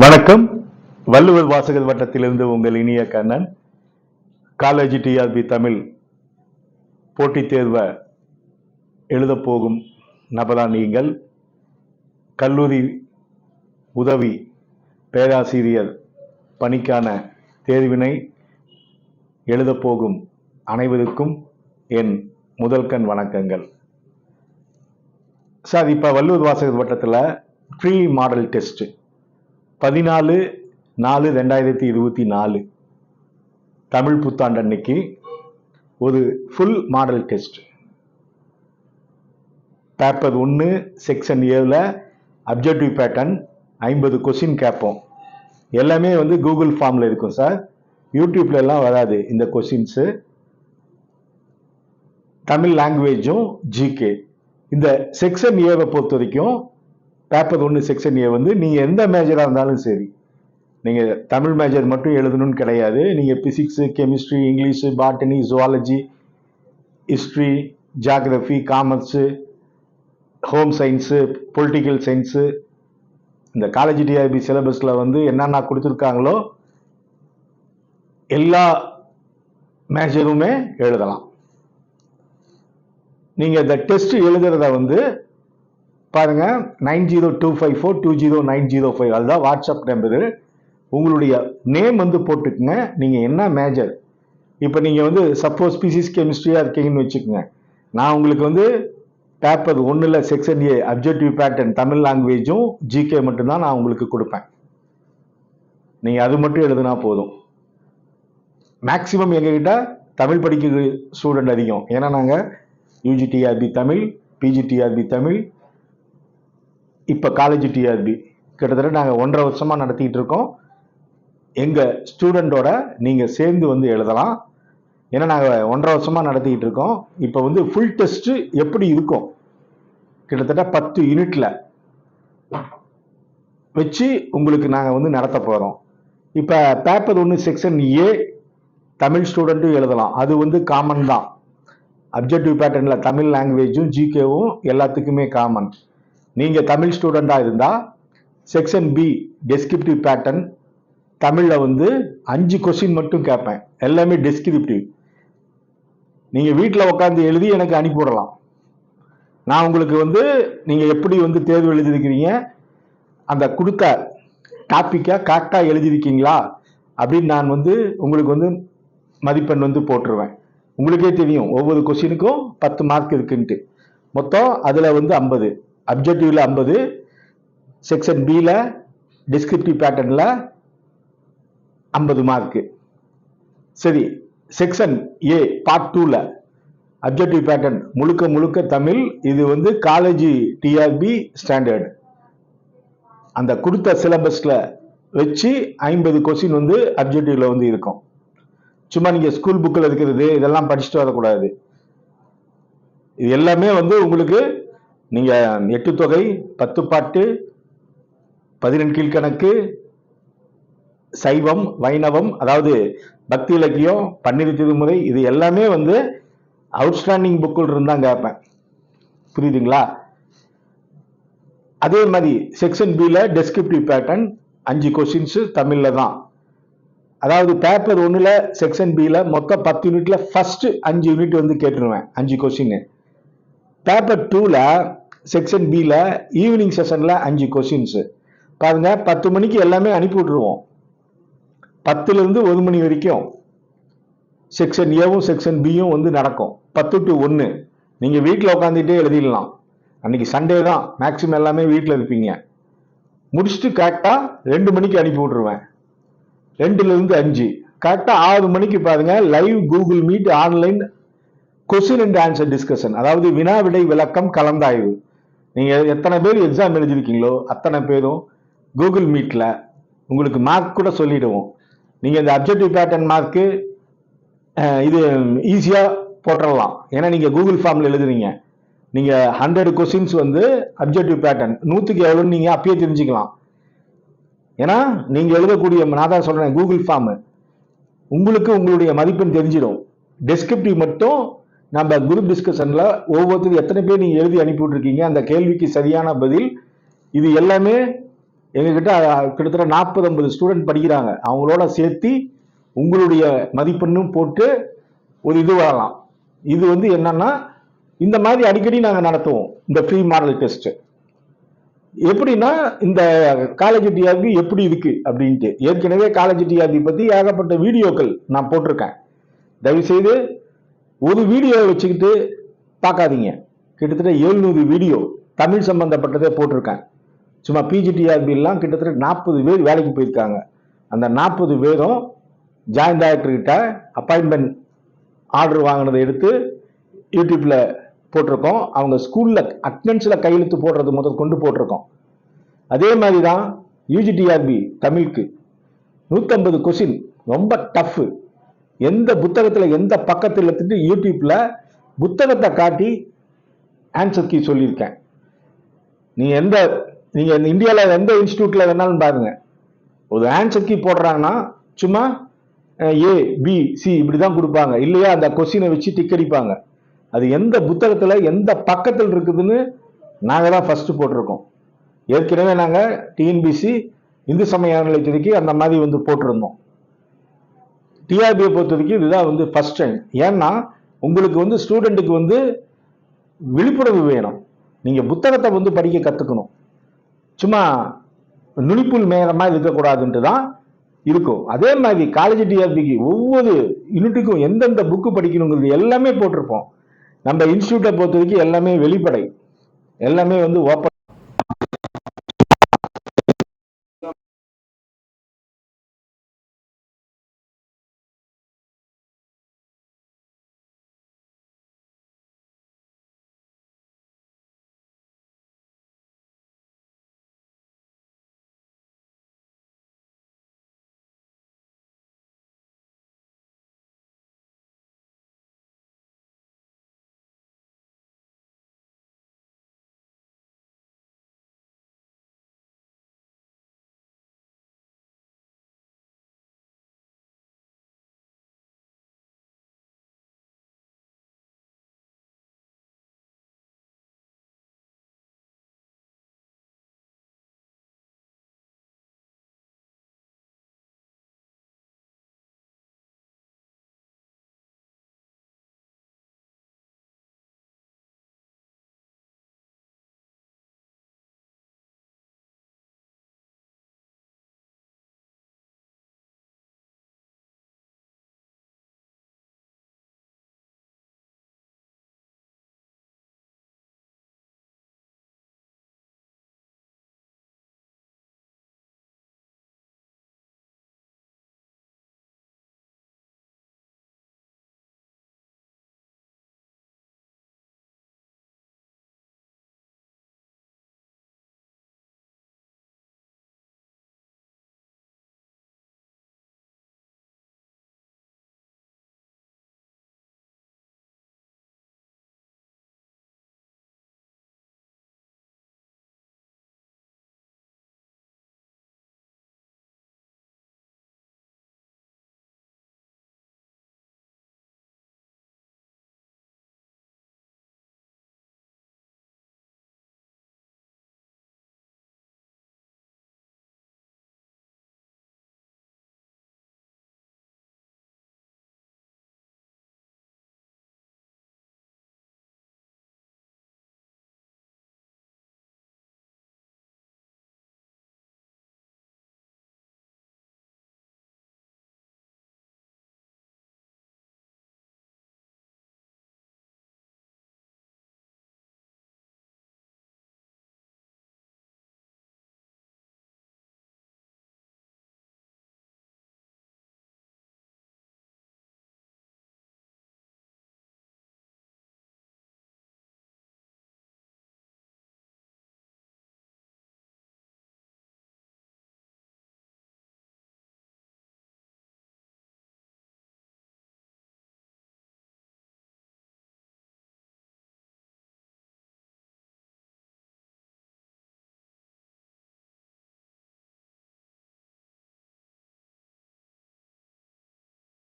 வணக்கம். வள்ளுவர் வாசகர் வட்டத்திலிருந்து உங்கள் இனிய கண்ணன் காலேஜ் டிஆர்பி தமிழ் போட்டித் தேர்வை எழுதப் போகும் நபரா நீங்கள். கல்லூரி உதவி பேராசிரியர் பணிக்கான தேர்வினை எழுதப் போகும் அனைவருக்கும் என் முதல்கண் வணக்கங்கள். சார் இப்போ வள்ளுவர் வாசகர் வட்டத்தில் ப்ரீ மாடல் டெஸ்ட்டு பதினாலு நாலு ரெண்டாயிரத்தி இருபத்தி நாலு தமிழ் புத்தாண்டு அன்னைக்கு ஒரு ஃபுல் மாடல் டெஸ்ட் பேப்பர் ஒன்று செக்ஷன் ஏவில் அப்ஜெக்டிவ் பேட்டர்ன் ஐம்பது கொஷின் கேட்போம். எல்லாமே வந்து கூகுள் ஃபார்மில் இருக்கும் சார் யூடியூப்லலாம் வராது இந்த கொஷின்ஸு தமிழ் லாங்குவேஜும் ஜிகே இந்த செக்ஷன் ஏவை பொறுத்த வரைக்கும் பேப்பர் ஒன்று செக்ஷன் ஏ வந்து நீங்கள் எந்த மேஜராக இருந்தாலும் சரி நீங்கள் தமிழ் மேஜர் மட்டும் எழுதணும்னு கிடையாது. நீங்கள் physics chemistry English botany zoology history geography commerce home science political science இந்த காலேஜ் டிஆர்பி சிலபஸில் வந்து என்னென்ன கொடுத்துருக்காங்களோ எல்லா மேஜருமே எழுதலாம். நீங்கள் இந்த டெஸ்ட் எழுதுறத வந்து பாருங்கள் nine zero two five four two zero nine zero five அதுதான் வாட்ஸ்அப் நம்பரு உங்களுடைய நேம் வந்து போட்டுக்குங்க. நீங்கள் என்ன மேஜர் இப்போ நீங்கள் வந்து சப்போஸ் பிசிஸ் கெமிஸ்ட்ரியாக இருக்கீங்கன்னு வச்சுக்கோங்க. நான் உங்களுக்கு வந்து பேப்பர் ஒன்றில் section A objective pattern Tamil லாங்குவேஜும் GK மட்டும்தான் நான் உங்களுக்கு கொடுப்பேன். நீங்கள் அது மட்டும் எழுதுனா போதும். மேக்ஸிமம் எங்ககிட்ட தமிழ் படிக்கிற ஸ்டூடெண்ட் அதிகம். ஏன்னா நாங்கள் யூஜிடிஆர்பி தமிழ் பிஜிடிஆர்பி தமிழ் இப்போ காலேஜ் டிஆர்பி கிட்டத்தட்ட நாங்கள் ஒன்றரை வருஷமாக நடத்திக்கிட்டு இருக்கோம். எங்கள் ஸ்டூடெண்ட்டோட நீங்கள் சேர்ந்து வந்து எழுதலாம். ஏன்னா நாங்கள் ஒன்றரை வருஷமாக நடத்திக்கிட்டு இருக்கோம். இப்போ வந்து ஃபுல் டெஸ்ட்டு எப்படி இருக்கும்? கிட்டத்தட்ட பத்து யூனிட்டில் வச்சு உங்களுக்கு நாங்கள் வந்து நடத்த போகிறோம் இப்போ பேப்பர் ஒன்று செக்ஷன் ஏ தமிழ் ஸ்டூடெண்ட்டும் எழுதலாம். அது வந்து காமன் தான். அப்ஜெக்டிவ் பேட்டர்னில் தமிழ் லாங்குவேஜும் ஜிகேவும் எல்லாத்துக்குமே காமன் நீங்கள் தமிழ் ஸ்டூடெண்ட்டாக இருந்தால் செக்ஷன் பி டெஸ்கிரிப்டிவ் பேட்டர்ன் தமிழில் வந்து அஞ்சு கொஸ்டின் மட்டும் கேட்பேன் எல்லாமே டெஸ்கிரிப்டிவ் நீங்கள் வீட்டில் உட்காந்து எழுதி எனக்கு அனுப்பிவிடலாம் நான் உங்களுக்கு வந்து நீங்கள் எப்படி வந்து தேர்வு எழுதியிருக்கிறீங்க அந்த கொடுத்த டாப்பிக்கை கரெக்டாக எழுதியிருக்கீங்களா அப்படின்னு நான் வந்து உங்களுக்கு வந்து மதிப்பெண் வந்து போட்டுருவேன். உங்களுக்கே தெரியும் ஒவ்வொரு கொஸ்டினுக்கும் பத்து மார்க் இருக்குன்ட்டு. மொத்தம் அதில் வந்து ஐம்பது. அப்ஜெக்டிவ்ல ஐம்பது செக்ஷன் பியில் டிஸ்கிரிப்டிவ் பேட்டர்னில் ஐம்பது மார்க்கு சரி செக்ஷன் ஏ பார்ட் டூவில் அப்ஜெக்டிவ் பேட்டர்ன் முழுக்க முழுக்க தமிழ் இது வந்து காலேஜ் டிஆர்பி ஸ்டாண்டர்டு அந்த கொடுத்த சிலபஸில் வச்சு ஐம்பது கொஸ்டின் வந்து அப்ஜெக்டிவ்ல வந்து இருக்கும். சும்மா நீங்கள் ஸ்கூல் புக்கில் இருக்கிறது இதெல்லாம் படிச்சுட்டு வரக்கூடாது. இது எல்லாமே வந்து உங்களுக்கு நீங்கள் எட்டு தொகை பத்து பாட்டு பதினெண் கீழ்கணக்கு சைவம் வைணவம் அதாவது பக்தி இலக்கியம் பன்னிரு திருமுறை இது எல்லாமே வந்து அவுட்ஸ்டாண்டிங் புக்கில் இருந்தால் கேட்பேன் புரியுதுங்களா? அதே மாதிரி செக்ஷன் பியில் டெஸ்கிரிப்டிவ் பேட்டர்ன் அஞ்சு கொஸ்டின்ஸு தமிழில் தான். அதாவது பேப்பர் ஒன்றில் செக்ஷன் பியில் மொத்தம் பத்து யூனிட்டில் ஃபஸ்ட்டு அஞ்சு யூனிட் வந்து கேட்டுருவேன் அஞ்சு கொஸ்டின் பேப்பர் டூவில் செக்ஷன் பியில் ஈவினிங் செஷனில் அஞ்சு கொஷின்ஸு பாருங்க பத்து மணிக்கு எல்லாமே அனுப்பி விட்ருவோம் பத்துலேருந்து ஒரு மணி வரைக்கும் செக்ஷன் ஏவும் செக்ஷன் பியும் வந்து நடக்கும். பத்து டு ஒன்று நீங்கள் வீட்டில் உட்காந்துட்டே எழுதிடலாம். அன்றைக்கி சண்டே தான். மேக்ஸிமம் எல்லாமே வீட்டில் இருப்பீங்க. முடிச்சுட்டு கரெக்டாக ரெண்டு மணிக்கு அனுப்பி விட்ருவேன் ரெண்டுலேருந்து அஞ்சு. கரெக்டாக ஆறு மணிக்கு பாருங்கள் live Google Meet online question and answer discussion அதாவது வினா விடை விளக்கம் கலந்தாய்வு. நீங்கள் எத்தனை பேர் எக்ஸாம் எழுதிருக்கீங்களோ அத்தனை பேரும் கூகுள் மீட்டில் உங்களுக்கு மார்க் கூட சொல்லிடுவோம். நீங்கள் இந்த அப்ஜெக்டிவ் பேட்டர்ன் மார்க்கு இது ஈஸியாக போட்டுடலாம் ஏன்னா நீங்கள் கூகுள் ஃபார்மில் எழுதுறீங்க. நீங்கள் ஹண்ட்ரட் கொஸ்டின்ஸ் வந்து அப்ஜெக்டிவ் பேட்டர்ன் நூற்றுக்கு எவ்வளோன்னு நீங்கள் அப்பயே தெரிஞ்சுக்கலாம். ஏன்னா நீங்கள் எழுதக்கூடிய நான் தான் சொல்கிறேன் கூகுள் ஃபார்மு உங்களுக்கு உங்களுடைய மதிப்பெண் தெரிஞ்சிடும். டெஸ்கிரிப்டிவ் மட்டும் நம்ம குரூப் டிஸ்கஷனில் ஒவ்வொருத்தரும் எத்தனை பேர் நீங்கள் எழுதி அனுப்பிவிட்ருக்கீங்க அந்த கேள்விக்கு சரியான பதில் இது எல்லாமே எங்ககிட்ட கிட்டத்தட்ட நாற்பது ஐம்பது ஸ்டூடெண்ட் படிக்கிறாங்க. அவங்களோட சேர்த்து உங்களுடைய மதிப்பெண்ணும் போட்டு ஒரு இது வரலாம். இது வந்து என்னன்னா இந்த மாதிரி அடிக்கடி நாங்கள் நடத்துவோம் இந்த ஃப்ரீ மாடல் டெஸ்ட் எப்படின்னா இந்த காலேஜ் டிஆர்பி எப்படி இருக்கு அப்படின்ட்டு. ஏற்கனவே காலேஜ் டிஆர்பி பத்தி ஏகப்பட்ட வீடியோக்கள் நான் போட்டிருக்கேன். தயவு செய்து ஒரு வீடியோவை வச்சுக்கிட்டு பார்க்காதீங்க. கிட்டத்தட்ட எழுநூறு வீடியோ தமிழ் சம்பந்தப்பட்டதே போட்டிருக்கேன். சும்மா பிஜிடிஆர்பிலாம் கிட்டத்தட்ட நாற்பது பேர் வேலைக்கு போயிருக்காங்க. அந்த நாற்பது பேரும் ஜாயின் டைரக்டர்கிட்ட அப்பாயின்மெண்ட் ஆர்டர் வாங்கினதை எடுத்து யூடியூப்பில் போட்டிருக்கோம். அவங்க ஸ்கூலில் அட்டனன்ஸில் கையெழுத்து போடுறது முதல் கொண்டு போட்டிருக்கோம். அதே மாதிரி தான் யூஜிடிஆர்பி தமிழுக்கு நூற்றம்பது கொஷின் ரொம்ப டஃப் எந்த புத்தகத்தில் எந்த பக்கத்தில் எடுத்துட்டு யூடியூப்பில் புத்தகத்தை காட்டி ஆன்சர் கீ சொல்லியிருக்கேன். நீ எந்த நீங்கள் இந்தியாவில் எந்த இன்ஸ்டியூட்டில் வேணாலும் பாருங்க. ஒரு ஆன்சர் கீ போடுறாங்கன்னா சும்மா ஏ பி சி இப்படி தான் கொடுப்பாங்க. இல்லையா அந்த கொஸ்டினை வச்சு டிக் அடிப்பாங்க. அது எந்த புத்தகத்தில் எந்த பக்கத்தில் இருக்குதுன்னு நாங்கள் தான் ஃபஸ்ட்டு போட்டிருக்கோம். ஏற்கனவே நாங்கள் டிஎன்பிசி இந்து சமய அறநிலையத்துறைக்கு அந்த மாதிரி வந்து போட்டிருந்தோம். டிஆர்பியை பொறுத்த வரைக்கும் இதுதான் வந்து ஃபர்ஸ்ட் டைம் ஏன்னா உங்களுக்கு வந்து ஸ்டூடெண்ட்டுக்கு வந்து விழிப்புணர்வு வேணும். நீங்கள் புத்தகத்தை வந்து படிக்க கற்றுக்கணும் சும்மா நுனிப்புல் மேகமாக இருக்கக்கூடாதுன்ட்டு தான் இருக்கும். அதே மாதிரி காலேஜ் டிஆர்பிக்கு ஒவ்வொரு யூனிட்டுக்கும் எந்தெந்த புக்கு படிக்கணுங்கிறது எல்லாமே போட்டிருப்போம். நம்ம இன்ஸ்டியூட்டை பொறுத்த வரைக்கும் எல்லாமே வெளிப்படை. எல்லாமே வந்து ஓப்பன்